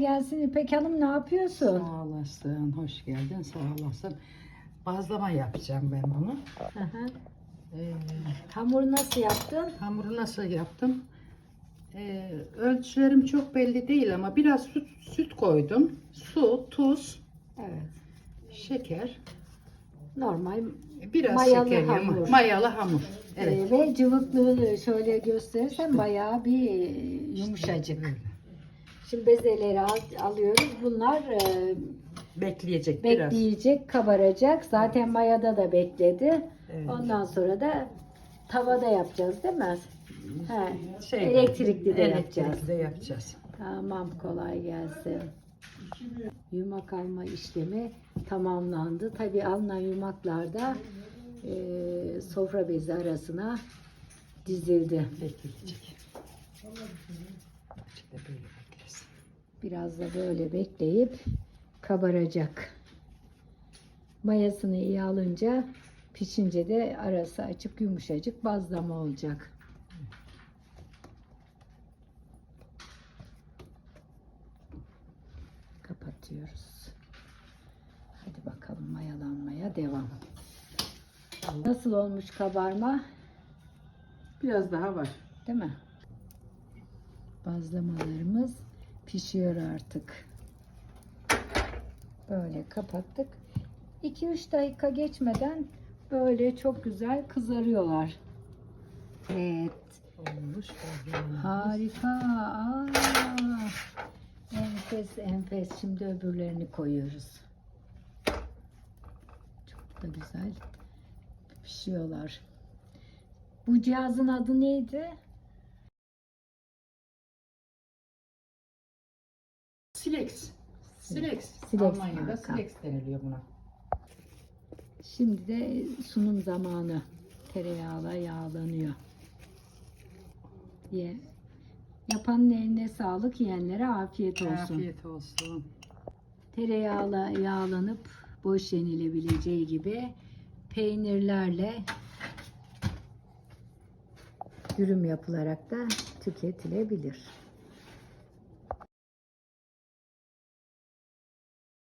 Gelsin İpek Hanım ne yapıyorsun? Sağ olasın, hoş geldin, sağ olasın. Bazlama yapacağım ben bunu. Ee, Hamuru nasıl yaptın? hamuru nasıl yaptım? Ee, ölçülerim çok belli değil ama biraz süt, süt koydum. Su, tuz, Evet. şeker, Normal biraz Mayalı şeker, yama- hamur. mayalı hamur. Ee, Evet. ve cıvıklığını şöyle gösterirsen bayağı bir yumuşacık. Şimdi bezeleri al- alıyoruz. Bunlar e, Bekleyecek biraz. bekleyecek, kabaracak. Zaten mayada da bekledi. Evet. Ondan sonra da tavada yapacağız değil mi? He. Şey, elektrikli de elektrikli yapacağız. de yapacağız. Tamam kolay gelsin. Yumak alma işlemi tamamlandı. Tabi alınan yumaklar da e, sofra bezi arasına dizildi. Bekleyecek. İşte böyle beklesin. Biraz da böyle bekleyip kabaracak. Mayasını iyi alınca pişince de arası açık yumuşacık bazlama olacak. Kapatıyoruz. Hadi bakalım mayalanmaya devam. Nasıl olmuş kabarma? Biraz daha var. Değil mi? Bazlamalarımız pişiyor artık. Böyle kapattık. 2-3 dakika geçmeden böyle çok güzel kızarıyorlar. Evet. Olmuş. Harika. Aa, enfes enfes. Şimdi öbürlerini koyuyoruz. Çok da güzel pişiyorlar. Bu cihazın adı neydi? Silex. Silex. Silex Almanya'da marka. Silex deniliyor buna. Şimdi de sunum zamanı. Tereyağla yağlanıyor. Ye. Yapanın eline sağlık, yiyenlere afiyet olsun. Afiyet olsun. Tereyağla yağlanıp boş yenilebileceği gibi peynirlerle dürüm yapılarak da tüketilebilir.